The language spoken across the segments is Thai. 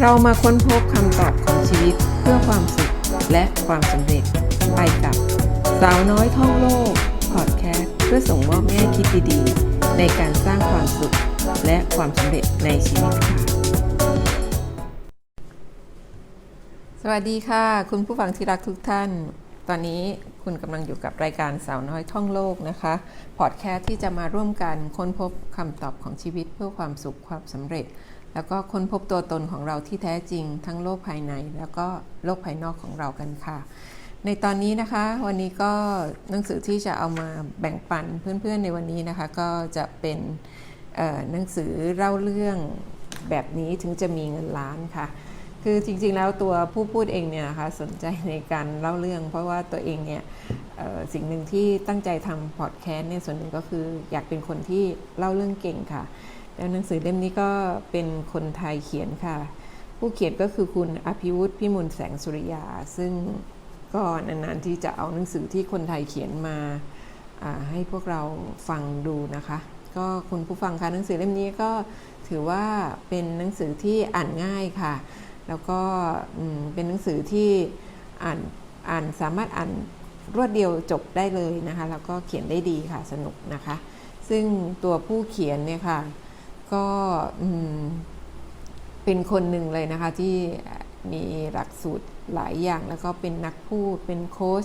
เรามาค้นพบคำตอบของชีวิตเพื่อความสุขและความสำเร็จ ไปกับสาวน้อยท่องโลกพอดแคสต์เพื่อส่งมอบแง่คิดดีๆ ในการสร้างความสุขและความสำเร็จในชีวิตค่ะ สวัสดีค่ะ คุณผู้ฟังที่รักทุกท่าน ตอนนี้คุณกำลังอยู่กับรายการสาวน้อยท่องโลกนะคะพอดแคสต์ที่จะมาร่วมกันค้นพบคำตอบของชีวิตเพื่อความสุขความสำเร็จ แล้วก็ค้นพบตัวตนของเราที่แท้จริง ทั้งโลกภายใน แล้วก็โลกภายนอกของเรากันค่ะ ในตอนนี้นะคะ วันนี้ก็หนังสือที่จะเอามาแบ่งปันเพื่อนๆในวันนี้นะคะ ก็จะเป็นหนังสือเล่าเรื่องแบบนี้ถึงจะมีเงินล้านค่ะ คือจริงๆแล้วตัวผู้พูดเองเนี่ยนะคะสนใจในการเล่าเรื่อง เพราะว่าตัวเองเนี่ยสิ่งหนึ่งที่ตั้งใจทำพอดแคสต์เนี่ยส่วนหนึ่งก็คืออยากเป็นคนที่เล่าเรื่องเก่งค่ะ แล้วหนังสือเล่มนี้ก็เป็นคนไทยเขียนค่ะ ผู้เขียนก็คือคุณอภิวุฒิพิมลแสงสุริยา ซึ่งก็นานๆที่จะเอาหนังสือที่คนไทยเขียนมาให้พวกเราฟังดูนะคะ ก็คุณผู้ฟังคะหนังสือเล่มนี้ก็ถือว่าเป็นหนังสือที่อ่านง่ายค่ะ แล้วก็เป็นหนังสือที่อ่านอ่านสามารถอ่านรวดเดียวจบได้เลยนะคะ แล้วก็เขียนได้ดีค่ะสนุกนะคะ ซึ่งตัวผู้เขียนเนี่ยค่ะ ก็เป็นคนหนึ่งเลยนะคะที่มีหลักสูตรหลายอย่าง แล้วก็เป็นนักพูดเป็นโค้ช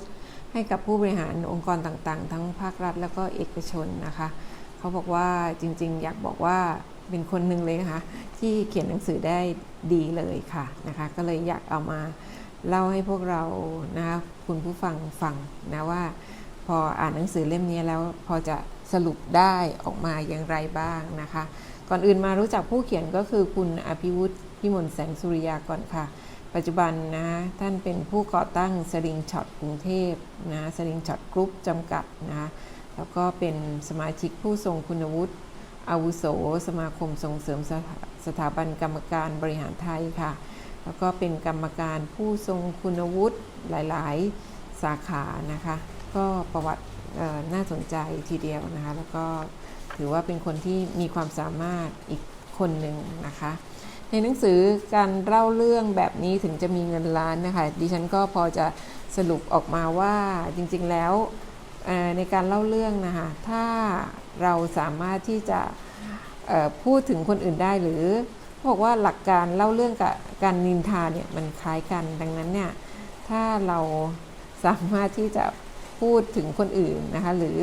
ให้กับผู้บริหารองค์กรต่างๆ ทั้งภาครัฐ แล้วก็เอกชนนะคะ เขาบอกว่าจริง ๆ อยากบอกว่าเป็นคนหนึ่งเลยนะคะที่เขียนหนังสือได้ดีเลยค่ะนะคะ ก็เลยอยากเอามาเล่าให้พวกเรานะคะคุณผู้ฟังฟังนะว่า พออ่านหนังสือเล่มนี้แล้วพอจะสรุปได้ออกมาอย่างไรบ้างนะคะ ก่อนอื่นมารู้จักผู้เขียนก็คือคุณอภิวุฒิพิมลแสงสุริยาก่อนค่ะ ปัจจุบันนะท่านเป็นผู้ก่อตั้งสลิงช็อตกรุงเทพนะสลิงช็อตกรุ๊ปจำกัดนะแล้วก็เป็นสมาชิกผู้ทรงคุณวุฒิอาวุโส สมาคมส่งเสริมสถาสถาบันกรรมการบริหารไทยค่ะ แล้วก็เป็นกรรมการผู้ทรงคุณวุฒิหลาย ๆ สาขานะคะ ก็ประวัติน่าสนใจทีเดียวนะคะ แล้วก็ ถือว่าเป็นคนที่มีความสามารถอีกคนหนึ่งนะคะ ในหนังสือการเล่าเรื่องแบบนี้ถึงจะมีเงินล้านนะคะ ดิฉันก็พอจะสรุปออกมาว่าจริงๆแล้วในการเล่าเรื่องนะคะ ถ้าเราสามารถที่จะพูดถึงคนอื่นได้หรือบอกว่าหลักการเล่าเรื่องกับการนินทาเนี่ยมันคล้ายกันดังนั้นเนี่ยถ้าเราสามารถที่จะพูดถึงคนอื่นนะคะหรือ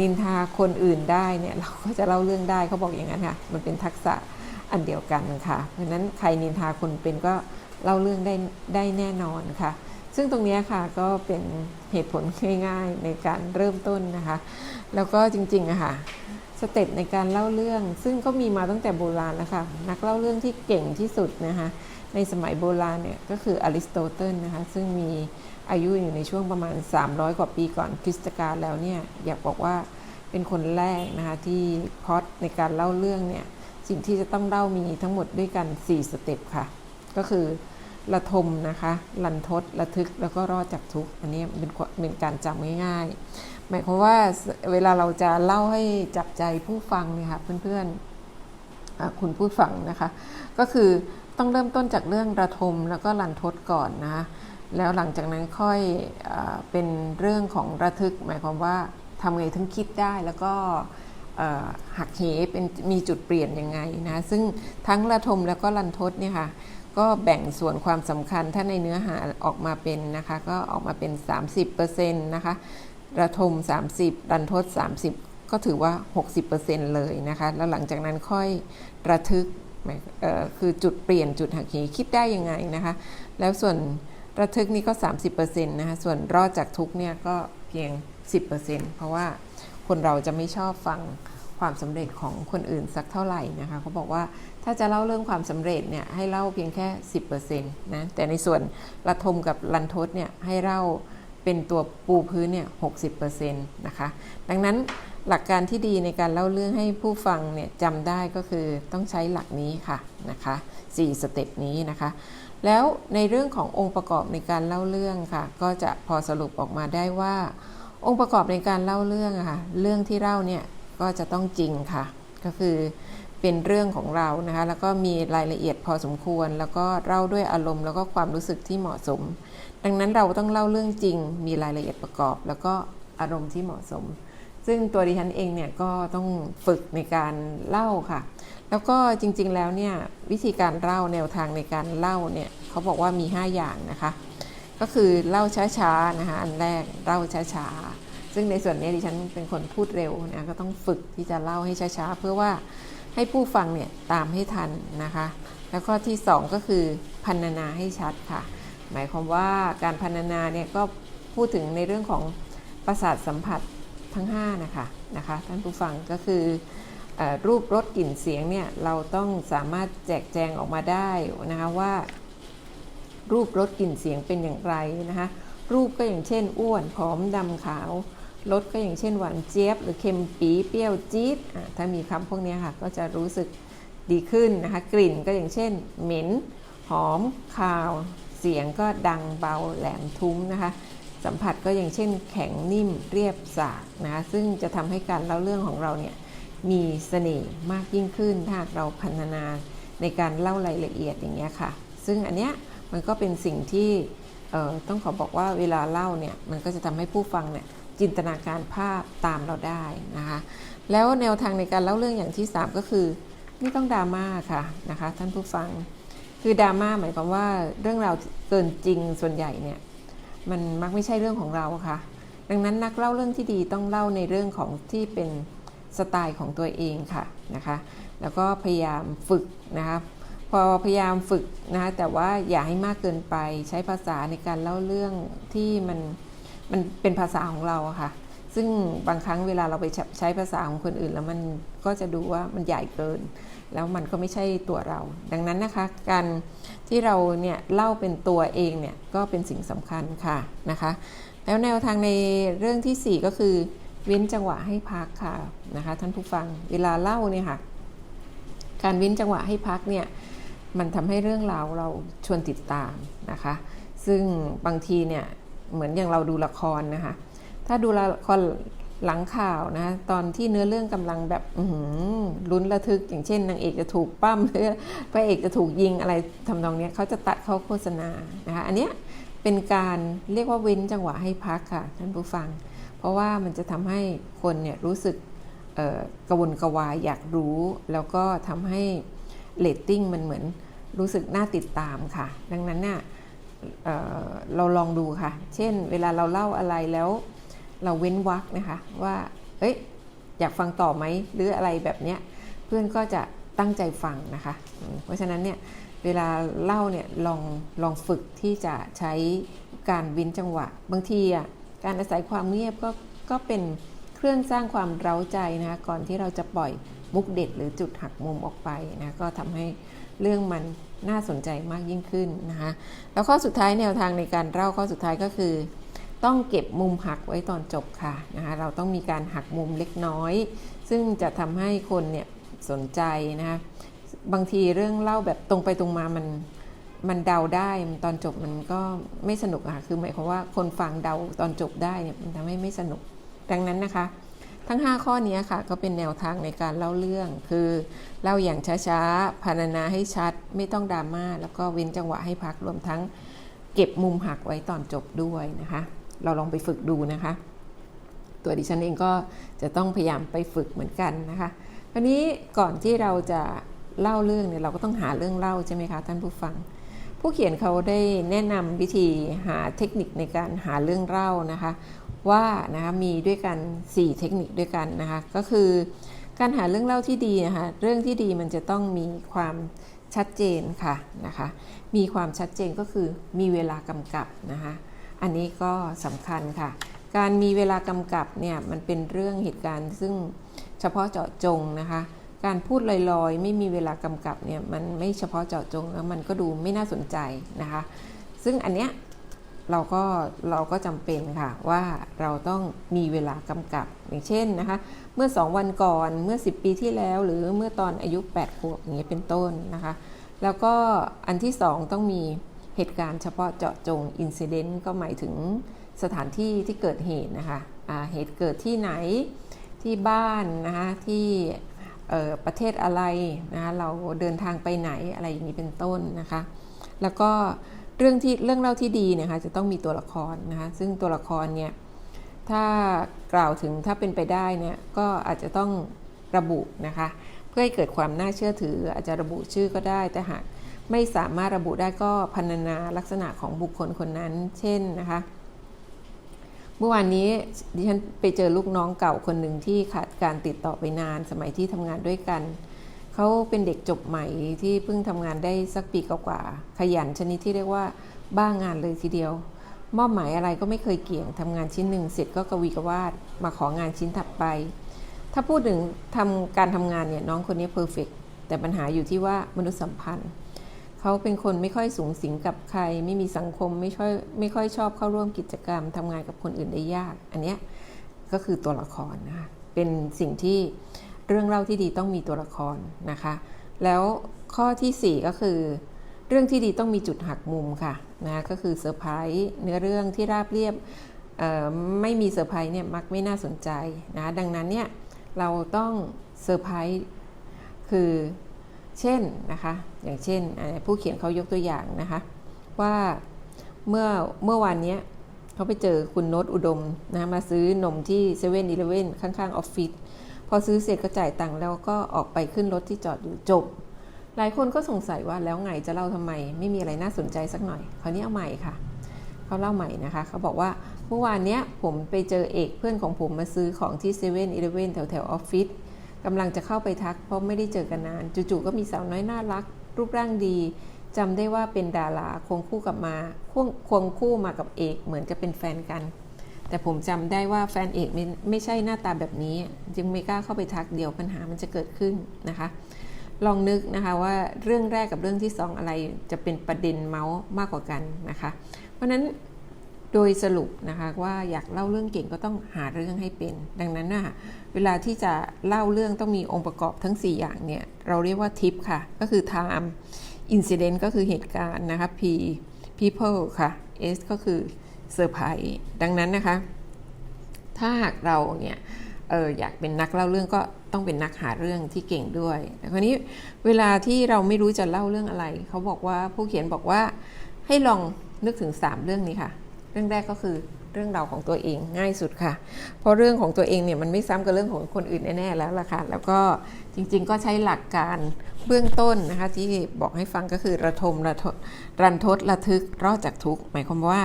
นินทาคนอื่นได้เนี่ยเราก็จะเล่าเรื่องได้เขาบอกอย่างนั้นค่ะ มันเป็นทักษะอันเดียวกันค่ะ เพราะนั้นใครนินทาคนเป็นก็เล่าเรื่องได้ได้แน่นอนค่ะ ซึ่งตรงนี้ค่ะก็เป็นเหตุผลง่ายๆในการเริ่มต้นนะคะ แล้วก็จริงๆอะค่ะสเต็ปในการเล่าเรื่อง ซึ่งก็มีมาตั้งแต่โบราณแล้วค่ะนักเล่าเรื่องที่เก่งที่สุดนะคะในสมัยโบราณเนี่ยก็คืออริสโตเติลนะคะซึ่งมี อายุอยู่ในช่วงประมาณ 300 กว่าปีก่อนคริสตกาลแล้วเนี่ยอยากบอกว่าเป็นคนแรกนะคะที่พอดในการเล่าเรื่องเนี่ยสิ่งที่จะต้องเล่ามีทั้งหมดด้วยกัน 4 สเต็ปค่ะ ก็คือระทมนะคะลันทดระทึกแล้วก็รอดจากทุกอันนี้เป็นเป็นการจำง่ายๆ หมายความว่าเวลาเราจะเล่าให้จับใจผู้ฟังเนี่ยค่ะเพื่อนๆคุณผู้ฟังนะคะ ก็คือต้องเริ่มต้นจากเรื่องระทมแล้วก็ลันทดก่อนนะคะ แล้วหลังจากนั้นค่อยอเป็นเรื่องของระทึก หมายความว่าทำไงถึงคิดได้แล้วก็หักเหเป็นมีจุดเปลี่ยนยังไงนะซึ่งทั้งระทมแล้วก็ลันทดเนี่ยค่ะก็แบ่งส่วนความสำคัญถ้าในเนื้อหาออกมาเป็นนะคะก็ออกมาเป็น 30%นะคะระทม 30 ลันทด 30 ก็ถือว่า 60%เลยนะคะแล้วหลังจากนั้นค่อยระทึกคือจุดเปลี่ยนจุดหักเหคิดได้ยังไงนะคะแล้วส่วน ระทึกนี่ก็ 30%นะคะส่วนรอดจากทุกเนี่ยก็เพียง 10%เพราะว่าคนเราจะไม่ชอบฟังความสำเร็จของคนอื่นสักเท่าไหร่นะคะเขาบอกว่าถ้าจะเล่าเรื่องความสำเร็จเนี่ยให้เล่าเพียงแค่ 10%นะแต่ในส่วนระทมกับลันทดเนี่ยให้เล่าเป็นตัวปูพื้นเนี่ย60%นะคะดังนั้นหลักการที่ดีในการเล่าเรื่องให้ผู้ฟังเนี่ยจำได้ก็คือต้องใช้หลักนี้ค่ะนะคะ4สเต็ปนี้นะคะ แล้วในเรื่องขององค์ประกอบในการเล่าเรื่องค่ะ ก็จะพอสรุปออกมาได้ว่า องค์ประกอบในการเล่าเรื่องอะค่ะ เรื่องที่เล่าเนี่ยก็จะต้องจริงค่ะ ก็คือเป็นเรื่องของเรานะคะ แล้วก็มีรายละเอียดพอสมควร แล้วก็เล่าด้วยอารมณ์แล้วก็ความรู้สึกที่เหมาะสม ดังนั้นเราต้องเล่าเรื่องจริง มีรายละเอียดประกอบ แล้วก็อารมณ์ที่เหมาะสม ซึ่งตัวดิฉันเองเนี่ยก็ต้องฝึกในการเล่าค่ะ แล้วก็จริงๆแล้วเนี่ยวิธีการเล่าแนวทางในการเล่าเนี่ยเขาบอกว่ามี 5 อย่างนะคะ ก็คือเล่าช้าๆนะคะอันแรกเล่าช้าๆ ซึ่งในส่วนนี้ดิฉันเป็นคนพูดเร็วนะก็ต้องฝึกที่จะเล่าให้ช้าๆ เพื่อว่าให้ผู้ฟังเนี่ยตามให้ทันนะคะ แล้วก็ที่ 2 ก็คือพันนาให้ชัดค่ะ หมายความว่าการพันนาเนี่ยก็พูดถึงในเรื่องของประสาทสัมผัสทั้ง5นะคะนะคะท่านผู้ฟังก็คือเออ รูปรสกลิ่นเสียงเนี่ยเราต้องสามารถแจกแจงออกมาได้นะคะว่า รูปรสกลิ่นเสียงเป็นอย่างไรนะคะรูปก็อย่างเช่น อ้วนผอมดำขาวรสก็อย่างเช่นหวานเจี๊ยบ หรือเค็มปีเปรี้ยวจี๊ดถ้ามีคำพวกนี้ค่ะก็จะรู้สึกดีขึ้นนะคะกลิ่นก็อย่างเช่น เหม็นหอมคาว เสียงก็ดังเบาแหลมทุ้มนะคะสัมผัสก็อย่างเช่น แข็งนิ่มเรียบสากนะคะซึ่งจะทำให้การเล่าเรื่องของเราเนี่ย มีเสน่ห์มากยิ่งขึ้น ถ้าเราพันนาในการเล่ารายละเอียดอย่างเงี้ยค่ะ ซึ่งอันเนี้ยมันก็เป็นสิ่งที่ต้องขอบอกว่าเวลาเล่าเนี่ยมันก็จะทำให้ผู้ฟังเนี่ยจินตนาการภาพตามเราได้นะคะแล้วแนวทางในการเล่าเรื่องอย่างที่ 3 ก็คือไม่ต้องดราม่าค่ะนะคะท่านผู้ฟังคือดราม่าหมายความว่าเรื่องราวเกินจริงส่วนใหญ่เนี่ยมันมักไม่ใช่เรื่องของเราค่ะ ดังนั้นนักเล่าเรื่องที่ดีต้องเล่าในเรื่องของที่เป็น สไตล์ของตัวเองค่ะนะคะแล้วก็พยายามฝึกนะคะพอพยายามฝึกนะคะแต่ว่าอย่าให้มากเกินไปใช้ภาษาในการเล่าเรื่องที่มันมันเป็นภาษาของเราค่ะ ซึ่งบางครั้งเวลาเราไปใช้ภาษาของคนอื่น แล้วมันก็จะดูว่ามันใหญ่เกิน แล้วมันก็ไม่ใช่ตัวเรา ดังนั้นนะคะ การที่เราเนี่ยเล่าเป็นตัวเองเนี่ยก็เป็นสิ่งสำคัญค่ะนะคะ แล้วแนวทางในเรื่องที่ 4 ก็คือ เว้นจังหวะให้พักค่ะนะคะท่านผู้ฟังเวลาเล่าเนี่ยค่ะการเว้นจังหวะให้พักเนี่ยมันทำให้เรื่องราวเราชวนติดตามนะคะ ซึ่งบางทีเนี่ยเหมือนอย่างเราดูละครนะคะ ถ้าดูละครหลังข่าวนะตอนที่เนื้อเรื่องกำลังแบบลุ้นระทึก อย่างเช่นนางเอกจะถูกปั้มหรือพระเอกจะถูกยิงอะไรทำนองนี้เขาจะตัดเข้าโฆษณานะคะอันเนี้ยเป็นการเรียกว่าเว้นจังหวะให้พักค่ะท่านผู้ฟัง เพราะว่ามันจะทำให้คนเนี่ยรู้สึกกระวนกระวายอยากรู้ แล้วก็ทำให้เลตติ้งมันเหมือนรู้สึกน่าติดตามค่ะ ดังนั้นเนี่ยเเราลองดูค่ะ เช่น เวลาเราเล่าอะไรแล้วเราเว้นวรรคนะคะว่าเอ้ยอยากฟังต่อไหมหรืออะไรแบบเนี้ยเพื่อนก็จะตั้งใจฟังนะคะ เพราะฉะนั้นเนี่ยเวลาเล่าเนี่ยลองลองฝึกที่จะใช้การวินจังหวะ บางทีอะ การอาศัยความเงียบก็ก็เป็นเครื่องสร้างความเร้าใจนะคะก่อนที่เราจะปล่อยมุกเด็ดหรือจุดหักมุมออกไปนะก็ทำให้เรื่องมันน่าสนใจมากยิ่งขึ้นนะคะแล้วข้อสุดท้ายแนวทางในการเล่าข้อสุดท้ายก็คือ ต้องเก็บมุมหักไว้ตอนจบค่ะนะคะเราต้องมีการหักมุมเล็กน้อย ซึ่งจะทำให้คนเนี่ยสนใจนะคะบางทีเรื่องเล่าแบบตรงไปตรงมามัน มันเดาได้ตอนจบมันก็ไม่สนุกค่ะคือหมายความว่าคนฟังเดาตอนจบได้เนี่ยมันทำให้ไม่สนุก ดังนั้นนะคะ ทั้ง 5 ข้อนี้ค่ะ ก็เป็นแนวทางในการเล่าเรื่อง คือเล่าอย่างช้าๆพรรณนาให้ชัด ไม่ต้องดราม่าแล้วก็เว้นจังหวะให้พักรวมทั้งเก็บมุมหักไว้ตอนจบด้วยนะคะ เราลองไปฝึกดูนะคะ ตัวดิฉันเองก็จะต้องพยายามไปฝึกเหมือนกันนะคะวันนี้ก่อนที่เราจะเล่าเรื่องเนี่ยเราก็ต้องหาเรื่องเล่าใช่ไหมคะท่านผู้ฟัง ผู้เขียนเขาได้แนะนำวิธีหาเทคนิคในการหาเรื่องเล่านะคะ ว่านะคะมีด้วยกัน 4 เทคนิคด้วยกันนะคะ ก็คือการหาเรื่องเล่าที่ดีนะคะ เรื่องที่ดีมันจะต้องมีความชัดเจนค่ะนะคะ มีความชัดเจนก็คือมีเวลากำกับนะคะ อันนี้ก็สำคัญค่ะ การมีเวลากำกับเนี่ยมันเป็นเรื่องเหตุการณ์ซึ่งเฉพาะเจาะจงนะคะ การพูดลอยๆ ไม่มีเวลากำกับเนี่ยมันไม่เฉพาะเจาะจงแล้วมันก็ดูไม่น่าสนใจนะคะ ซึ่งอันเนี้ยเราก็เราก็จำเป็นค่ะว่าเราต้องมีเวลากำกับอย่างเช่นนะคะ เมื่อ 2 วันก่อนเมื่อ 10 ปีที่แล้ว หรือเมื่อตอนอายุ8ขวบอย่างเงี้ยเป็นต้นนะคะ แล้วก็อันที่ 2 ต้องมีเหตุการณ์เฉพาะเจาะจงอินซิเดนต์ก็หมายถึงสถานที่ที่เกิดเหตุนะคะเหตุเกิดที่ไหนที่บ้านนะคะที่ ประเทศอะไรนะคะเราเดินทางไปไหนอะไรอย่างนี้เป็นต้นนะคะ แล้วก็เรื่องที่เรื่องเล่าที่ดีเนะคะจะต้องมีตัวละครนะคะซึ่งตัวละครเนี่ยถ้ากล่าวถึงถ้าเป็นไปได้เนี่ยก็อาจจะต้องระบุนะคะ เพื่อให้เกิดความน่าเชื่อถือ อาจจะระบุชื่อก็ได้ แต่หากไม่สามารถระบุได้ก็พรรณนาลักษณะของบุคคลคนนั้น เช่นนะคะ เมื่อวานนี้ดิฉันไปเจอลูกน้องเก่าคนหนึ่งที่ขาดการติดต่อไปนานสมัยที่ทำงานด้วยกัน เขาเป็นเด็กจบใหม่ที่เพิ่งทำงานได้สักปีกว่าขยันชนิดที่เรียกว่าบ้างงานเลยทีเดียว มอบหมายอะไรก็ไม่เคยเกี่ยงทำงานชิ้นหนึ่งเสร็จก็กวีกวาดมาของานชิ้นถัดไป ถ้าพูดถึงทำการทำงานเนี่ยน้องคนนี้เพอร์เฟกแต่ปัญหาอยู่ที่ว่ามนุษยสัมพันธ์ เขาเป็นคนไม่ค่อยสูงสิงกับใคร ไม่มีสังคมไม่ค่อยไม่ค่อยชอบเข้าร่วมกิจกรรมทำงานกับคนอื่นได้ยาก อันเนี้ยก็คือตัวละครนะคะเป็นสิ่งที่เรื่องเล่าที่ดีต้องมีตัวละครนะคะ แล้วข้อทีสี่4 ก็คือ เรื่องที่ดีต้องมีจุดหักมุมค่ะนะก็คือเซอร์ไพรส์เนื้อเรื่องที่ราบเรียบไม่มีเซอร์ไพรส์เนี่ยมักไม่น่าสนใจนะดังนั้นเนี่ยเราต้องเซอร์ไพรส์คือ เช่นนะคะอย่างเช่นผู้เขียนเขายกตัวอย่างนะคะว่าเมื่อเมื่อวานนี้เขาไปเจอคุณโน้ตอุดมนะมาซื้อนมที่เซเว่นอีเลเว่นข้างๆออฟฟิศพอซื้อเสร็จก็จ่ายตังค์แล้วก็ออกไปขึ้นรถที่จอดอยู่จบ หลายคนก็สงสัยว่าแล้วไงจะเล่าทำไม ไม่มีอะไรน่าสนใจสักหน่อยคราวนี้เอาใหม่ค่ะเขาเล่าใหม่นะคะเขาบอกว่าเมื่อวานเนี้ยผมไปเจอเอกเพื่อนของผมมาซื้อของที่เซเว่นอีเลเว่นแถวแถวออฟฟิศ กำลังจะเข้าไปทักเพราะไม่ได้เจอกันนาน จู่ๆก็มีสาวน้อยน่ารัก รูปร่างดีจำได้ว่าเป็นดาราควงคู่กับมาควงควงคู่มากับเอกเหมือนจะเป็นแฟนกัน แต่ผมจำได้ว่าแฟนเอกไม่ไม่ใช่หน้าตาแบบนี้ จึงไม่กล้าเข้าไปทักเดี๋ยวปัญหามันจะเกิดขึ้นนะคะ ลองนึกนะคะว่าเรื่องแรกกับเรื่องที่สองอะไรจะเป็นประเด็นเมาส์มากกว่ากันนะคะ เพราะฉะนั้น โดยสรุปนะคะว่าอยากเล่าเรื่องเก่งก็ต้องหาเรื่องให้เป็น ดังนั้นนะเวลาที่จะเล่าเรื่องต้องมีองค์ประกอบทั้ง 4 อย่างเนี่ยเราเรียกว่าทิปค่ะ ก็คือ time incident ก็คือเหตุการณ์นะคะ P people ค่ะ S ก็คือ surprise ดังนั้นนะคะ ถ้าหากเราเนี่ยเอออยากเป็นนักเล่าเรื่องก็ต้องเป็นนักหาเรื่องที่เก่งด้วยแต่คราวนี้เวลาที่เราไม่รู้จะเล่าเรื่องอะไร เขาบอกว่าผู้เขียนบอกว่าให้ลองนึกถึง 3 เรื่องนี้ค่ะ รื่องแรกก็คือเรื่องราวของตัวเองง่ายสุดค่ะ เพราะเรื่องของตัวเองเนี่ยมันไม่ซ้ำกับเรื่องของคนอื่นแน่ๆแล้วล่ะค่ะ แล้วก็จริงๆก็ใช้หลักการเบื้องต้นนะคะที่บอกให้ฟังก็คือระทมระทรันทดระทึกรอดจากทุกข์หมายความว่า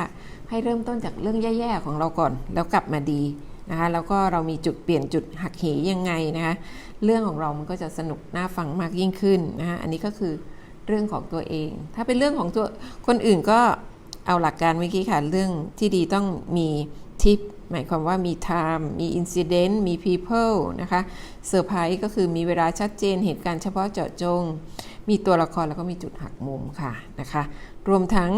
ให้เริ่มต้นจากเรื่องแย่ๆของเราก่อน แล้วกลับมาดีนะคะแล้วก็เรามีจุดเปลี่ยนจุดหักเหยังไงนะคะเรื่องของเรามันก็จะสนุกน่าฟังมากยิ่งขึ้นนะคะอันนี้ก็คือเรื่องของตัวเอง ถ้าเป็นเรื่องของตัวคนอื่นก็ เอาหลักการเมื่อกี้ค่ะ เรื่องที่ดีต้องมีทิปหมายความว่ามี time มี incident มี people นะคะเซอร์ไพรส์ก็คือมีเวลาชัดเจนเหตุการณ์เฉพาะเจาะจง มีตัวละครแล้วก็มีจุดหักมุมค่ะนะคะ รวมทั้ง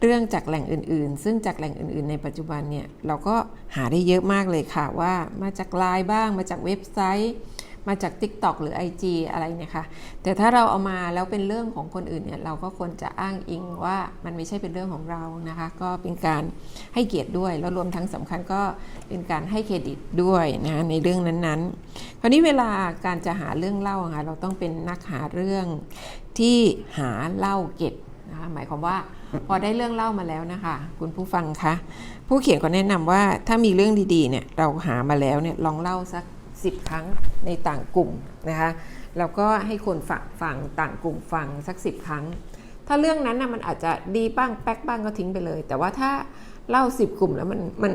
เรื่องจากแหล่งอื่น ๆ ซึ่งจากแหล่งอื่น ๆ ในปัจจุบันเนี่ย เราก็หาได้เยอะมากเลยค่ะว่ามาจากไลน์บ้าง มาจากเว็บไซต์ มาจาก TikTok หรือ IG อะไรเนี่ยค่ะแต่ถ้าเราเอามาแล้วเป็นเรื่องของคนอื่นเนี่ยเราก็ควรจะอ้างอิงว่ามันไม่ใช่เป็นเรื่องของเรานะคะ ก็เป็นการให้เกียรติด้วยแล้วรวมทั้งสำคัญก็เป็นการให้เครดิตด้วยนะในเรื่องนั้นๆ คราวนี้เวลาการจะหาเรื่องเล่าค่ะเราต้องเป็นนักหาเรื่องที่หาเล่าเก็บนะคะหมายความว่าพอได้เรื่องเล่ามาแล้วนะคะ คุณผู้ฟังคะผู้เขียนก็แนะนำว่าถ้ามีเรื่องดีๆเนี่ยเราหามาแล้วเนี่ยลองเล่าสัก 10 ครั้งในต่างกลุ่มนะคะแล้วก็ให้คนฝังฟังต่างกลุ่มฟังสัก 10 ครั้ง ถ้าเรื่องนั้นนะมันอาจจะดีบ้างแป๊กบ้างก็ทิ้งไปเลย แต่ว่าถ้าเล่า 10 กลุ่มแล้วมันมัน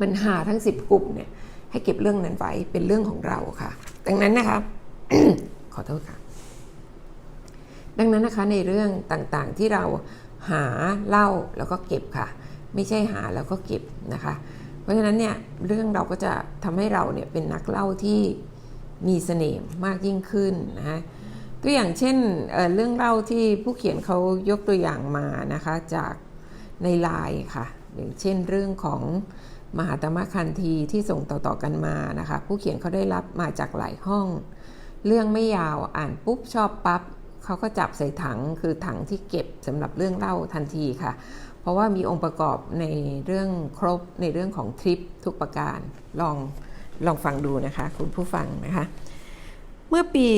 มันหาทั้ง 10 กลุ่มเนี่ยให้เก็บเรื่องนั้นไว้เป็นเรื่องของเราค่ะ ดังนั้นนะคะขอโทษค่ะ ดังนั้นนะคะในเรื่องต่างๆที่เราหาเล่าแล้วก็เก็บค่ะ ไม่ใช่หาแล้วก็เก็บนะคะ เพราะฉะนั้นเนี่ยเรื่องเราก็จะทำให้เราเนี่ยเป็นนักเล่าที่มีเสน่ห์มากยิ่งขึ้นนะตัวอย่างเช่นเเรื่องเล่าที่ผู้เขียนเขายกตัวอย่างมานะคะจากในไลน์ค่ะอย่างเช่นเรื่องของมหาตมะคันธีที่ส่งต่อๆกันมานะคะผู้เขียนเขาได้รับมาจากหลายห้อง เรื่องไม่ยาวอ่านปุ๊บชอบปับ๊บเขาก็จับใส่ถังคือถังที่เก็บสำหรับเรื่องเล่าทันทีค่ะ เพราะว่ามีองค์ประกอบในเรื่องครบในเรื่องของทริปทุกประการลองลองฟังดูนะคะคุณผู้ฟังนะคะเมื่อปี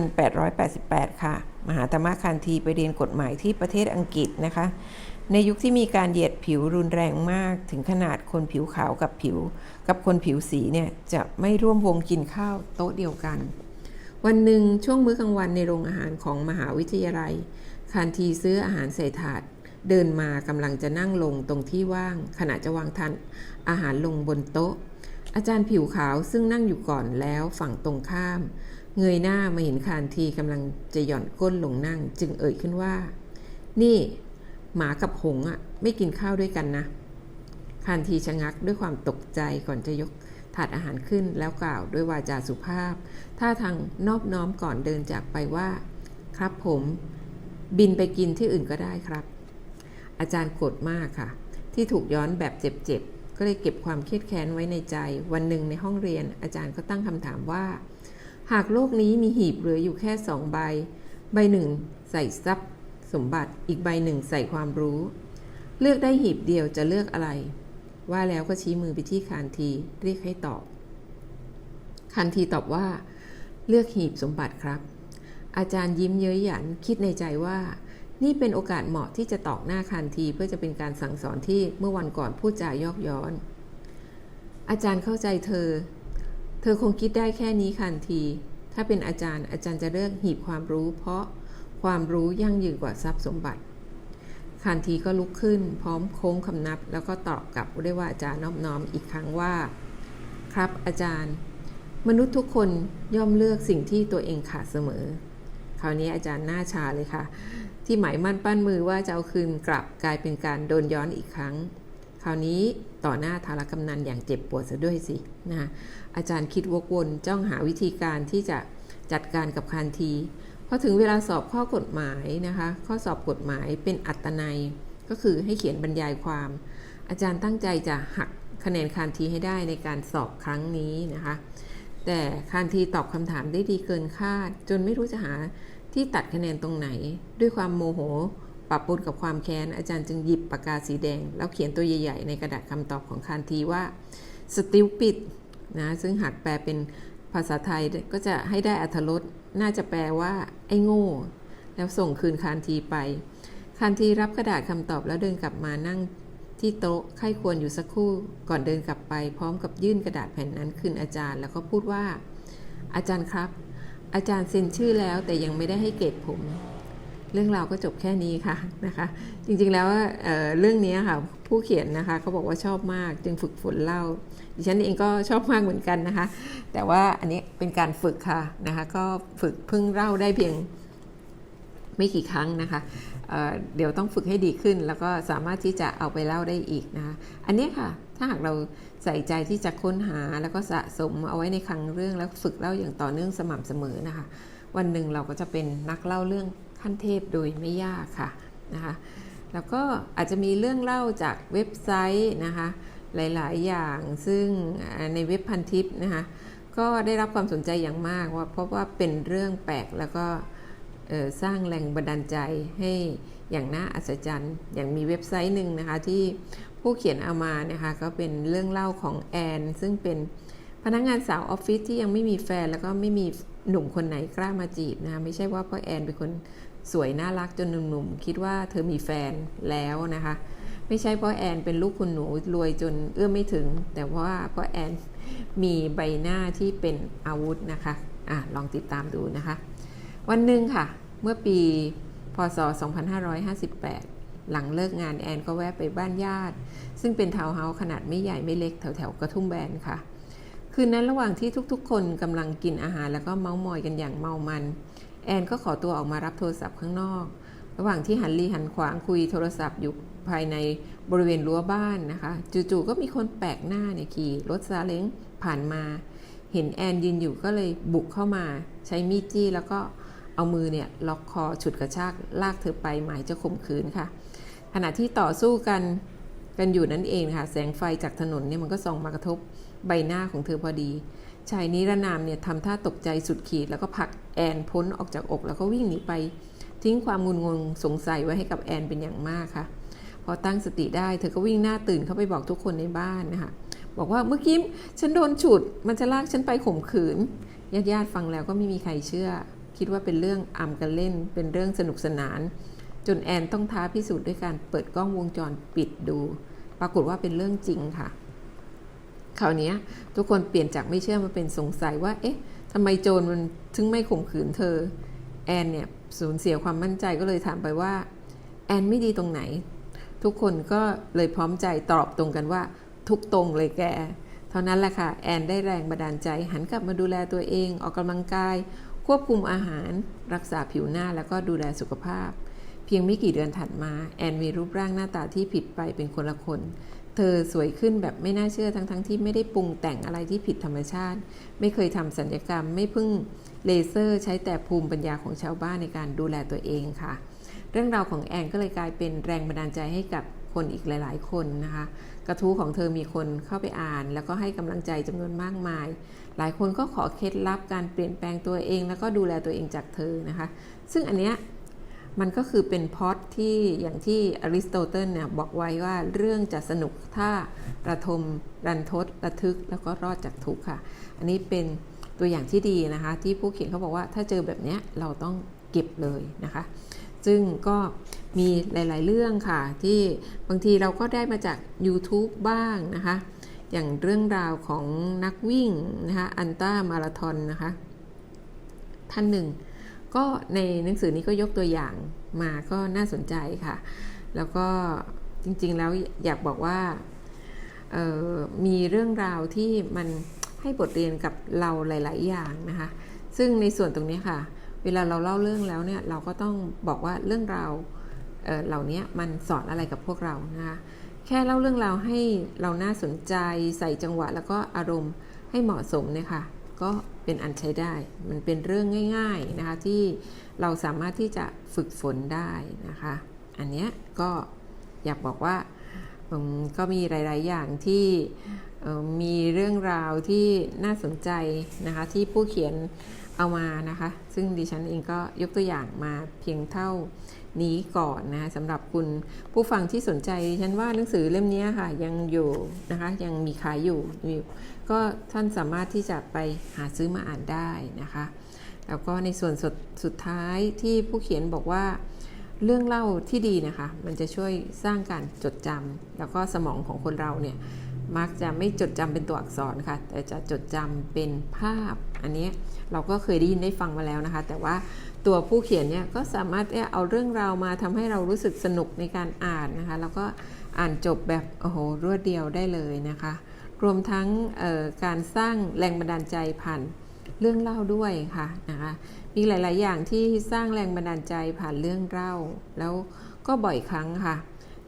1888 ค่ะ มหาตมคันธีไปเรียนกฎหมายที่ประเทศอังกฤษนะคะ ในยุคที่มีการเหยียดผิวรุนแรงมาก ถึงขนาดคนผิวขาวกับผิว กับคนผิวสีเนี่ยจะไม่ร่วมวงกินข้าวโต๊ะเดียวกัน วันหนึ่งช่วงมื้อกลางวันในโรงอาหารของมหาวิทยาลัยคันทีซื้ออาหารใส่ถาด เดินมากำลังจะนั่งลงตรงที่ว่าง ขณะจะวางทานอาหารลงบนโต๊ะ อาจารย์ผิวขาวซึ่งนั่งอยู่ก่อนแล้วฝั่งตรงข้าม เงยหน้ามาเห็นคานทีกำลังจะหย่อนก้นลงนั่ง จึงเอ่ยขึ้นว่า นี่หมากับหงอะไม่กินข้าวด้วยกันนะคานทีชะงักด้วยความตกใจก่อนจะยกถาดอาหารขึ้นแล้วกล่าวด้วยวาจาสุภาพท่าทางนอบน้อมก่อนเดินจากไปว่า ครับผม บินไปกินที่อื่นก็ได้ครับ อาจารย์โกรธมากค่ะ ที่ถูกย้อนแบบเจ็บๆ ก็เลยเก็บความเครียดแค้นไว้ในใจ วันหนึ่งในห้องเรียน อาจารย์ก็ตั้งคำถามว่า หากโลกนี้มีหีบเหลืออยู่แค่สองใบ ใบหนึ่งใส่ทรัพย์ สมบัติ อีกใบหนึ่งใส่ความรู้ เลือกได้หีบเดียวจะเลือกอะไร ว่าแล้วก็ชี้มือไปที่คานทีเรียกให้ตอบคานทีตอบว่า เลือกหีบสมบัติครับ อาจารย์ยิ้มเย้ยหยันคิดในใจว่า นี่เป็นโอกาสเหมาะที่จะตอกหน้าคานทีเพื่อจะเป็นการสั่งสอนที่เมื่อวันก่อนพูดจายอกย้อน อาจารย์เข้าใจเธอ เธอคงคิดได้แค่นี้คันที ถ้าเป็นอาจารย์อาจารย์จะเลือกหีบความรู้ เพราะความรู้ยั่งยืนกว่าทรัพย์สมบัติคันทีก็ลุกขึ้น พร้อมโค้งคำนับ แล้วก็ตอบกลับด้วยว่าอาจารย์นอบน้อมอีกครั้งว่า ครับอาจารย์ มนุษย์ทุกคนย่อมเลือกสิ่งที่ตัวเองขาดเสมอ คราวนี้อาจารย์หน้าชาเลยค่ะ ที่หมายมั่นปั้นมือว่าจะเอาคืนกลับกลายเป็นการโดนย้อนอีกครั้ง คราวนี้ต่อหน้าธารกำนันอย่างเจ็บปวดซะด้วยสินะอาจารย์คิดวกวนจ้องหาวิธีการที่จะจัดการกับคันทีพอถึงเวลาสอบข้อกฎหมายนะคะ ข้อสอบกฎหมายเป็นอัตนัย ก็คือให้เขียนบรรยายความ อาจารย์ตั้งใจจะหักคะแนนคันทีให้ได้ในการสอบครั้งนี้นะคะ แต่คันทีตอบคำถามได้ดีเกินคาด จนไม่รู้จะหา ที่ตัดคะแนนตรงไหน ด้วยความโมโหปรับปนกับความแค้นอาจารย์จึงหยิบปากกาสีแดง แล้วเขียนตัวใหญ่ ๆ ในกระดาษคำตอบของคันทีว่า stupid นะซึ่งหากแปลเป็นภาษาไทยก็จะให้ได้อัธรสน่าจะแปลว่า ไอ้โง่ แล้วส่งคืนคันทีไปคันทีรับกระดาษคำตอบแล้วเดินกลับมานั่งที่โต๊ะไข้ควรอยู่สักครู่ก่อนเดินกลับไป พร้อมกับยื่นกระดาษแผ่นนั้นคืนอาจารย์ แล้วก็พูดว่า อาจารย์ครับ อาจารย์เซ็นชื่อแล้วแต่ยังไม่ได้ให้เกรดผม เรื่องราวก็จบแค่นี้ค่ะนะคะ จริงๆแล้วเเรื่องนี้ค่ะผู้เขียนนะคะเขาบอกว่าชอบมากจึงฝึกฝนเล่า ดิฉันเองก็ชอบมากเหมือนกันนะคะ แต่ว่าอันนี้เป็นการฝึกค่ะนะคะ ก็ฝึกเพิ่งเล่าได้เพียงไม่กี่ครั้งนะคะเเดี๋ยวต้องฝึกให้ดีขึ้น แล้วก็สามารถที่จะเอาไปเล่าได้อีกนะคะ อันนี้ค่ะ ถ้าหากเรา ใส่ใจที่จะค้นหาแล้วก็สะสมเอาไว้ในครั้งเรื่องแล้วฝึกเล่าอย่างต่อเนื่องสม่ำเสมอนะคะ วันหนึ่งเราก็จะเป็นนักเล่าเรื่องขั้นเทพโดยไม่ยากค่ะนะคะแล้วก็อาจจะมีเรื่องเล่าจากเว็บไซต์นะคะหลาย ๆ อย่างซึ่งในเว็บพันทิปนะคะก็ได้รับความสนใจอย่างมากว่าเพราะว่าเป็นเรื่องแปลกแล้วก็สร้างแรงบันดาลใจให้อย่างน่าอัศจรรย์ อย่างมีเว็บไซต์หนึ่งนะคะที่ ผู้เขียนเอามานะคะก็เป็นเรื่องเล่าของแอน ซึ่งเป็นพนักงานสาวออฟฟิศที่ยังไม่มีแฟน แล้วก็ไม่มีหนุ่มคนไหนกล้ามาจีบนะคะไม่ใช่ว่าเพราะแอนเป็นคนสวยน่ารักจนหนุ่มๆคิดว่าเธอมีแฟนแล้วนะคะ ไม่ใช่เพราะแอนเป็นลูกคุณหนูรวยจนเอื้อมไม่ถึง แต่ว่าเพราะแอนมีใบหน้าที่เป็นอาวุธนะคะอะลองติดตามดูนะคะ วันหนึ่งค่ะ เมื่อปีพศ 2558 หลังเลิกงานแอนก็แวะไปบ้านญาติ ซึ่งเป็นทาวน์เฮาส์ขนาดไม่ใหญ่ไม่เล็กแถวแถวกระทุ่มแบนค่ะ คืนนั้นระหว่างที่ทุกๆ คนกำลังกินอาหารแล้วก็เมาส์มอยกันอย่างเมามัน แอนก็ขอตัวออกมารับโทรศัพท์ข้างนอก ระหว่างที่หันลีหันขวางคุยโทรศัพท์อยู่ภายในบริเวณรั้วบ้านนะคะ จู่ๆก็มีคนแปลกหน้าเนี่ยขี่รถซาเล้งผ่านมา เห็นแอนยืนอยู่ก็เลยบุกเข้ามา ใช้มีดจี้แล้วก็ เอามือเนี่ยล็อกคอฉุดกระชากลากเธอไปหมายจะข่มขืนค่ะ ขณะที่ต่อสู้กันกันอยู่นั่นเองค่ะ แสงไฟจากถนนเนี่ยมันก็ส่องมากระทบใบหน้าของเธอพอดี ชายนิรนามเนี่ยทำท่าตกใจสุดขีด แล้วก็ผลักแอนพ้นออกจากอก แล้วก็วิ่งหนีไป ทิ้งความงุนงงสงสัยไว้ให้กับแอนเป็นอย่างมากค่ะ พอตั้งสติได้เธอก็วิ่งหน้าตื่นเข้าไปบอกทุกคนในบ้านนะคะบอกว่าเมื่อกี้ฉันโดนฉุด มันจะลากฉันไปข่มขืนญาติญาติๆฟังแล้วก็ไม่มีใครเชื่อ คิดว่าเป็นเรื่องอำกันเล่น เป็นเรื่องสนุกสนาน จนแอนต้องท้าพิสูจน์ด้วยการเปิดกล้องวงจรปิดดู ปรากฏว่าเป็นเรื่องจริงค่ะคราวนี้ทุกคนเปลี่ยนจากไม่เชื่อมาเป็นสงสัยว่า เอ๊ะทำไมโจรมันถึงไม่ข่มขืนเธอ แอนเนี่ยสูญเสียความมั่นใจก็เลยถามไปว่า แอนไม่ดีตรงไหน ทุกคนก็เลยพร้อมใจตอบตรงกันว่า ทุกตรงเลยแก เท่านั้นแหละค่ะ แอนได้แรงบันดาลใจหันกลับมาดูแลตัวเองออกกำลังกาย ควบคุมอาหาร รักษาผิวหน้าแล้วก็ดูแลสุขภาพ เพียงไม่กี่เดือนถัดมา แอนมีรูปร่างหน้าตาที่ผิดไปเป็นคนละคน เธอสวยขึ้นแบบไม่น่าเชื่อทั้งๆทที่ไม่ได้ปรุงแต่งอะไรที่ผิดธรรมชาติ ไม่เคยทำสัญญกรรม ไม่พึ่งเลเซอร์ใช้แต่ภูมิปัญญาของชาวบ้านในการดูแลตัวเองค่ะ เรื่องราวของแอนก็เลยกลายเป็นแรงบันดาลใจให้กับคนอีกหลาย ๆ คนนะคะ กระทู้ของเธอมีคนเข้าไปอ่าน แล้วก็ให้กำลังใจจำนวนมากมาย หลายคนก็ขอเคล็ดลับการเปลี่ยนแปลงตัวเอง แล้วก็ดูแลตัวเองจากเธอนะคะ ซึ่งอันเนี้ยมันก็คือเป็นพอดที่อย่างที่อริสโตเติลเนี่ยบอกไว้ว่าเรื่องจะสนุกถ้าระทมรันทดระทึกแล้วก็รอดจากทุกข์ค่ะ อันนี้เป็นตัวอย่างที่ดีนะคะ ที่ผู้เขียนเขาบอกว่าถ้าเจอแบบเนี้ยเราต้องเก็บเลยนะคะ ซึ่งก็มีหลาย ๆ เรื่องค่ะ ที่บางทีเราก็ได้มาจาก YouTube บ้างนะคะ อย่างเรื่องราวของนักวิ่งนะคะอันต้ามาราทอนนะคะท่านหนึ่ง ก็ในหนังสือนี้ก็ยกตัวอย่างมาก็น่าสนใจค่ะ แล้วก็จริงๆแล้วอยากบอกว่ามีเรื่องราวที่มันให้บทเรียนกับเราหลาย ๆ อย่างนะคะ ซึ่งในส่วนตรงนี้ค่ะ เวลาเราเล่าเรื่องแล้วเนี่ยเราก็ต้องบอกว่าเรื่องราวเเหล่านี้มันสอนอะไรกับพวกเรานะคะ แค่เล่าเรื่องราวให้เราน่าสนใจใส่จังหวะแล้วก็อารมณ์ให้เหมาะสมเนี่ยค่ะก็เป็นอันใช้ได้ มันเป็นเรื่องง่ายๆนะคะที่เราสามารถที่จะฝึกฝนได้นะคะ อันเนี้ยก็อยากบอกว่าก็มีหลาย ๆ อย่างที่มีเรื่องราวที่น่าสนใจนะคะที่ผู้เขียน เอามานะคะ ซึ่งดิฉันเองก็ยกตัวอย่างมาเพียงเท่านี้ก่อนนะสำหรับคุณผู้ฟังที่สนใจดิฉันว่าหนังสือเล่มนี้ค่ะยังอยู่นะคะยังมีขายอยู่อยู่ ก็ท่านสามารถที่จะไปหาซื้อมาอ่านได้นะคะ แล้วก็ในส่วนสุดสุดท้ายที่ผู้เขียนบอกว่าเรื่องเล่าที่ดีนะคะ มันจะช่วยสร้างการจดจำแล้วก็สมองของคนเราเนี่ย มักจะไม่จดจำเป็นตัวอักษรค่ะ แต่จะจดจำเป็นภาพ อันนี้เราก็เคยได้ยินได้ฟังมาแล้วนะคะ แต่ว่าตัวผู้เขียนเนี่ยก็สามารถเอาเรื่องราวมาทำให้เรารู้สึกสนุกในการอ่านนะคะ แล้วก็อ่านจบแบบโอ้โหรวดเดียวได้เลยนะคะ รวมทั้งการสร้างแรงบันดาลใจผ่านเรื่องเล่าด้วยค่ะนะคะมีหลาย ๆ อย่างที่สร้างแรงบันดาลใจผ่านเรื่องเล่า แล้วก็บ่อยครั้งค่ะ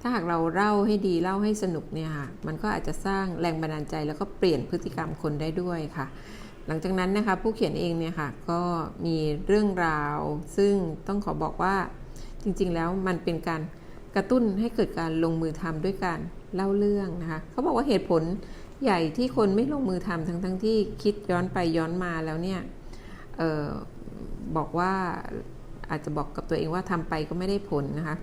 ถ้าหากเราเล่าให้ดีเล่าให้สนุกเนี่ยค่ะมันก็อาจจะสร้างแรงบันดาลใจแล้วก็เปลี่ยนพฤติกรรมคนได้ด้วยค่ะ หลังจากนั้นนะคะผู้เขียนเองเนี่ยค่ะก็มีเรื่องราว ซึ่งต้องขอบอกว่าจริงๆแล้วมันเป็นการกระตุ้นให้เกิดการลงมือทำด้วยการเล่าเรื่องนะคะเขาบอกว่าเหตุผลใหญ่ที่คนไม่ลงมือทำทั้งทั้งๆที่คิดย้อนไปย้อนมาแล้วเนี่ยออบอกว่าอาจจะบอกกับตัวเองว่าทำไปก็ไม่ได้ผลนะคะ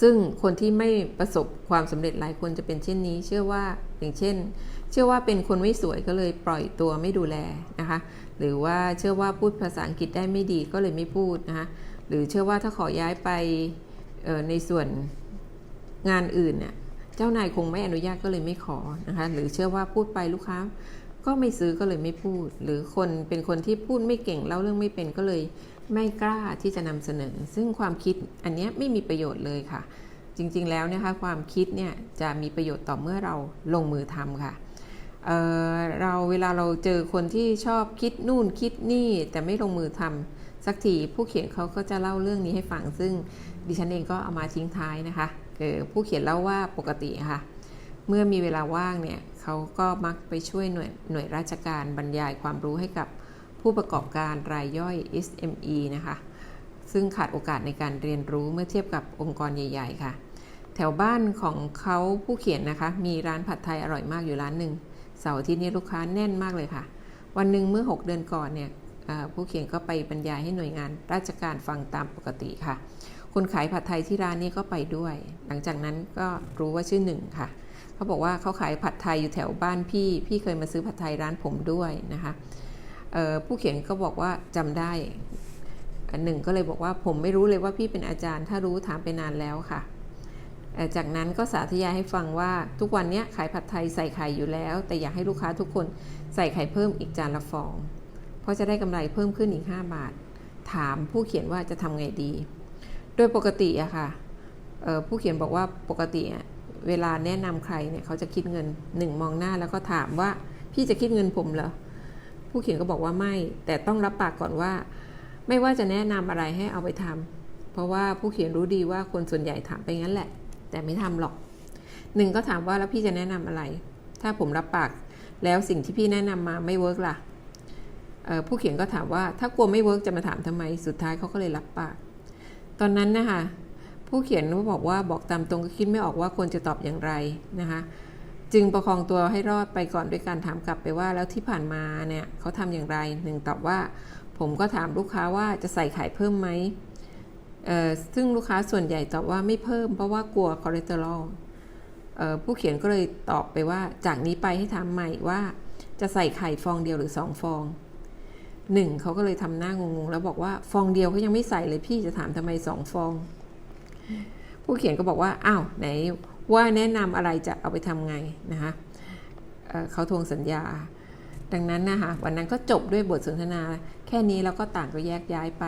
ซึ่งคนที่ไม่ประสบความสำเร็จหลายคนจะเป็นเช่นนี้ เชื่อว่าอย่างเช่น เชื่อว่าเป็นคนไม่สวยก็เลยปล่อยตัวไม่ดูแลนะคะ หรือว่าเชื่อว่าพูดภาษาอังกฤษได้ไม่ดีก็เลยไม่พูดนะคะ หรือเชื่อว่าถ้าขอย้ายไปในส่วนงานอื่นเนี่ยเจ้านายคงไม่อนุญาตก็เลยไม่ขอนะคะ หรือเชื่อว่าพูดไปลูกค้า ก็ไม่ซื้อก็เลยไม่พูด หรือคนเป็นคนที่พูดไม่เก่งเล่าเรื่องไม่เป็นก็เลย ไม่กล้าที่จะนำเสนอ ซึ่งความคิดอันนี้ไม่มีประโยชน์เลยค่ะ จริงๆแล้วนะคะความคิดเนี่ยจะมีประโยชน์ต่อเมื่อเราลงมือทำค่ะเเราเวลาเราเจอคนที่ชอบคิดนู่นคิดนี่ แต่ไม่ลงมือทำสักทีผู้เขียนเขาก็จะเล่าเรื่องนี้ให้ฟัง ซึ่งดิฉันเองก็เอามาทิ้งท้ายนะคะคือผู้เขียนเล่าว่าปกติค่ะ เมื่อมีเวลาว่างเนี่ยเขาก็มักไปช่วยหน่วยหน่วยราชการบรรยายความรู้ให้กับ ผู้ประกอบการรายย่อย SME นะคะ ซึ่งขาดโอกาสในการเรียนรู้เมื่อเทียบกับองค์กรใหญ่ ๆ ค่ะ แถวบ้านของเขาผู้เขียนนะคะ มีร้านผัดไทยอร่อยมากอยู่ร้านหนึ่งเสาร์อาที่นี้ลูกค้าแน่นมากเลยค่ะ วันหนึ่งเมื่อ 6 เดือนก่อนเนี่ยผู้เขียนก็ไปบรรยายให้หน่วยงานราชการฟังตามปกติค่ะ คนขายผัดไทยที่ร้านนี้ก็ไปด้วย หลังจากนั้นก็รู้ว่าชื่อหนึ่งค่ะ เขาบอกว่าเขาขายผัดไทยอยู่แถวบ้านพี่ พี่เคยมาซื้อผัดไทยร้านผมด้วยนะคะ ผู้เขียนก็บอกว่าจำได้หนึ่งก็เลยบอกว่าผมไม่รู้เลยว่าพี่เป็นอาจารย์ ถ้ารู้ถามไปนานแล้วค่ะ จากนั้นก็สาธยายให้ฟังว่าทุกวันนี้ขายผัดไทยใส่ไข่อยู่แล้ว แต่อยากให้ลูกค้าทุกคนใส่ไข่เพิ่มอีกจานละฟอง เพราะจะได้กำไรเพิ่มขึ้นอีก 5 บาท ถามผู้เขียนว่าจะทำไงดี โดยปกติอะค่ะผู้เขียนบอกว่าปกติอะเวลาแนะนำใครเนี่ยเขาจะคิดเงินหนึ่งมองหน้าแล้วก็ถามว่าพี่จะคิดเงินผมเหรอ ผู้เขียนก็บอกว่าไม่ แต่ต้องรับปากก่อนว่า ไม่ว่าจะแนะนำอะไรให้เอาไปทำเพราะว่าผู้เขียนรู้ดีว่าคนส่วนใหญ่ถามไปงั้นแหละ แต่ไม่ทำหรอกหนึ่งก็ถามว่าแล้วพี่จะแนะนำอะไร ถ้าผมรับปากแล้วสิ่งที่พี่แนะนำมาไม่เวิร์กล่ะผู้เขียนก็ถามว่าถ้ากลัวไม่เวิร์กจะมาถามทำไม สุดท้ายเขาก็เลยรับปาก ตอนนั้นนะคะผู้เขียนก็บอกว่าบอกตามตรงก็คิดไม่ออกว่าควรจะตอบอย่างไรนะคะ จึงประคองตัวให้รอดไปก่อนด้วยการถามกลับไปว่าแล้วที่ผ่านมาเนี่ยเขาทำอย่างไรหนึ่งตอบว่า ผมก็ถามลูกค้าว่าจะใส่ไข่เพิ่มไหมซึ่งลูกค้าส่วนใหญ่ตอบว่าไม่เพิ่มเพราะว่ากลัวคอเลสเตอรอลผู้เขียนก็เลยตอบไปว่าจากนี้ไปให้ถามใหม่ว่าจะใส่ไข่ฟองเดียวหรือสองฟองหนึ่งเขาก็เลยทำหน้างงๆ แล้วบอกว่าฟองเดียวเขายังไม่ใส่เลยพี่จะถามทำไมสองฟอง ผู้เขียนก็บอกว่าอ้าวไหน ว่าแนะนำอะไรจะเอาไปทำไงนะคะเเขาทวงสัญญา ดังนั้นนะคะวันนั้นก็จบด้วยบทสนทนา แค่นี้แล้วก็ต่างก็แยกย้ายไป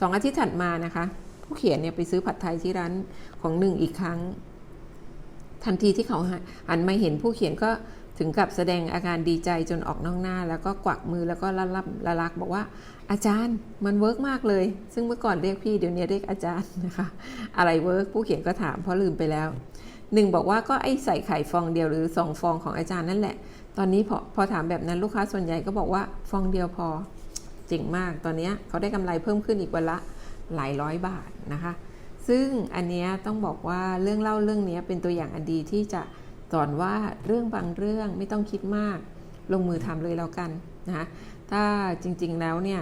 สองอาทิตย์ถัดมานะคะ ผู้เขียนเนี่ยไปซื้อผัดไทยที่ร้านของหนึ่งอีกครั้ง ทันทีที่เขาหันมาเห็นผู้เขียนก็ถึงกับแสดงอาการดีใจจนออกนอกหน้า แล้วก็กวักมือแล้วก็ละลับละลักบอกว่า อาจารย์มันเวิร์กมากเลย ซึ่งเมื่อก่อนเรียกพี่เดี๋ยวนี้เรียกอาจารย์นะคะ อะไรเวิร์กผู้เขียนก็ถามเพราะลืมไปแล้ว หนึ่งบอกว่าก็ไอใส่ไข่ฟองเดียวหรือสองฟองของอาจารย์นั่นแหละ ตอนนี้พอพอถามแบบนั้นลูกค้าส่วนใหญ่ก็บอกว่าฟองเดียวพอเจ๋งมาก ตอนนี้เขาได้กำไรเพิ่มขึ้นอีกวันละหลายร้อยบาทนะคะ ซึ่งอันนี้ต้องบอกว่าเรื่องเล่าเรื่องนี้เป็นตัวอย่างอันดีที่จะสอนว่าเรื่องบางเรื่องไม่ต้องคิดมาก ลงมือทำเลยแล้วกันนะคะถ้าจริงๆแล้วเนี่ย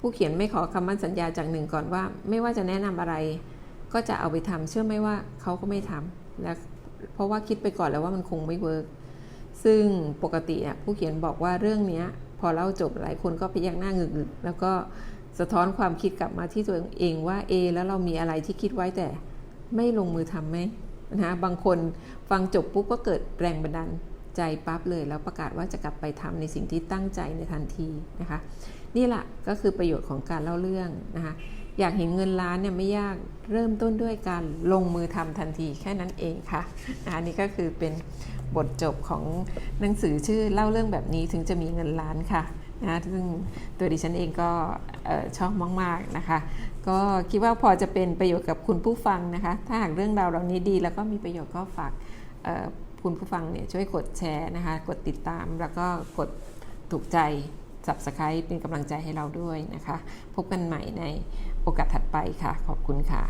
ผู้เขียนไม่ขอคำมั่นสัญญาจากหนึ่งก่อนว่า ไม่ว่าจะแนะนำอะไร ก็จะเอาไปทำเชื่อไหมว่าเขาก็ไม่ทำ และเพราะว่าคิดไปก่อนแล้วว่ามันคงไม่เวิร์กซึ่งปกติอะผู้เขียนบอกว่าเรื่องเนี้ยพอเล่าจบหลายคนก็พยักหน้างึกๆแล้วก็สะท้อนความคิดกลับมาที่ตัวเองว่าเอแล้วเรามีอะไรที่คิดไว้แต่ไม่ลงมือทำไหมนะบางคนฟังจบปุ๊บก็เกิดแรงบันดาลใจปั๊บเลย แล้วประกาศว่าจะกลับไปทำในสิ่งที่ตั้งใจในทันทีนะคะ นี่แหละก็คือประโยชน์ของการเล่าเรื่องนะคะ อยากเห็นเงินล้านเนี่ยไม่ยากเริ่มต้นด้วยการลงมือทำทันทีแค่นั้นเองค่ะนะคะนี่ก็คือเป็นบทจบของหนังสือชื่อเล่าเรื่องแบบนี้ถึงจะมีเงินล้านค่ะนะซึ่งตัวดิฉันเองก็เอ่อชอบมากๆนะคะ ก็คิดว่าพอจะเป็นประโยชน์กับคุณผู้ฟังนะคะ ถ้าหากเรื่องราวเหล่านี้ดีแล้วก็มีประโยชน์ก็ฝากคุณผู้ฟังเนี่ยช่วยกดแชร์นะคะ กดติดตามแล้วก็กดถูกใจ subscribe เป็นกำลังใจให้เราด้วยนะคะ พบกันใหม่ใน โอกาสถัดไปค่ะ ขอบคุณค่ะ